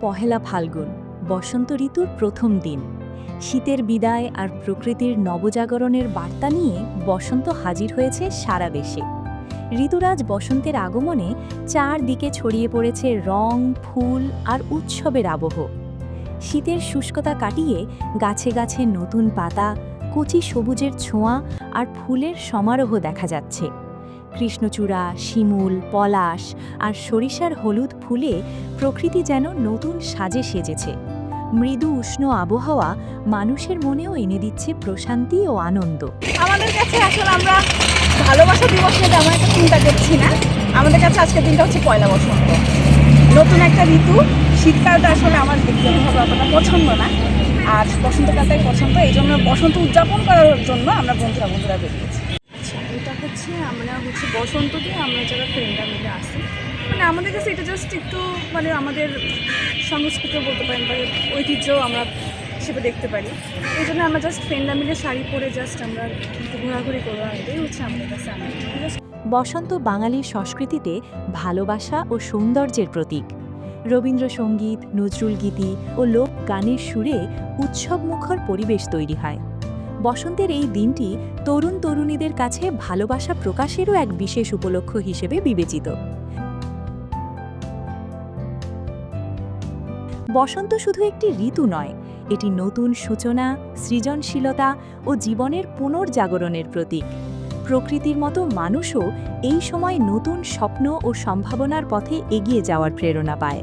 পহেলা ফাল্গুন, বসন্ত ঋতুর প্রথম দিন। শীতের বিদায় আর প্রকৃতির নবজাগরণের বার্তা নিয়ে বসন্ত হাজির হয়েছে সারা দেশে। ঋতুরাজ বসন্তের আগমনে চারদিকে ছড়িয়ে পড়েছে রং, ফুল আর উৎসবের আবহ। শীতের শুষ্কতা কাটিয়ে গাছে গাছে নতুন পাতা, কচি সবুজের ছোঁয়া আর ফুলের সমারোহ দেখা যাচ্ছে। কৃষ্ণচূড়া, শিমুল, পলাশ আর সরিষার হলুদ ফুলে প্রকৃতি যেন নতুন সাজে সেজেছে। মৃদু উষ্ণ আবহাওয়া মানুষের মনেও এনে দিচ্ছে প্রশান্তি ও আনন্দ। আমাদের কাছে আসলে আমরা ভালোবাসা দিবস নিয়ে তেমন একটা চিন্তা করছি না। আমাদের কাছে আজকের দিনটা হচ্ছে পয়লা বসন্ত নতুন একটা ঋতু। শীতকালটা আসলে আমার ব্যক্তিগতভাবে অতটা পছন্দ না। আর বসন্তকালটাই পছন্দ। এই জন্য বসন্ত উদযাপন করার জন্য আমরা বন্ধুরা বন্ধুরা বেরিয়েছি। হচ্ছে আমরা হচ্ছে বসন্ত দিয়ে আমরা যারা ফ্রেন্ডরা মিলে আসি। মানে আমাদের কাছে এটা জাস্ট একটু মানে আমাদের সংস্কৃতি বলতে পারেন বা ঐতিহ্য আমরা হিসেবে দেখতে পারি। এই জন্য আমরা জাস্ট ফ্রেন্ডরা মিলে শাড়ি পরে জাস্ট আমরা ঘোরাঘুরি করব এটাই হচ্ছে আমাদের কাছে বসন্ত বাঙালির সংস্কৃতিতে ভালোবাসা ও সৌন্দর্যের প্রতীক। রবীন্দ্রসঙ্গীত, নজরুল গীতি ও লোক গানের সুরে উৎসবমুখর পরিবেশ তৈরি হয়। বসন্তের এই দিনটি তরুণ তরুণীদের কাছে ভালোবাসা প্রকাশেরও এক বিশেষ উপলক্ষ হিসেবে বিবেচিত। বসন্ত শুধু একটি ঋতু নয়, এটি নতুন সূচনা, সৃজনশীলতা ও জীবনের পুনর্জাগরণের প্রতীক। প্রকৃতির মতো মানুষও এই সময় নতুন স্বপ্ন ও সম্ভাবনার পথে এগিয়ে যাওয়ার প্রেরণা পায়।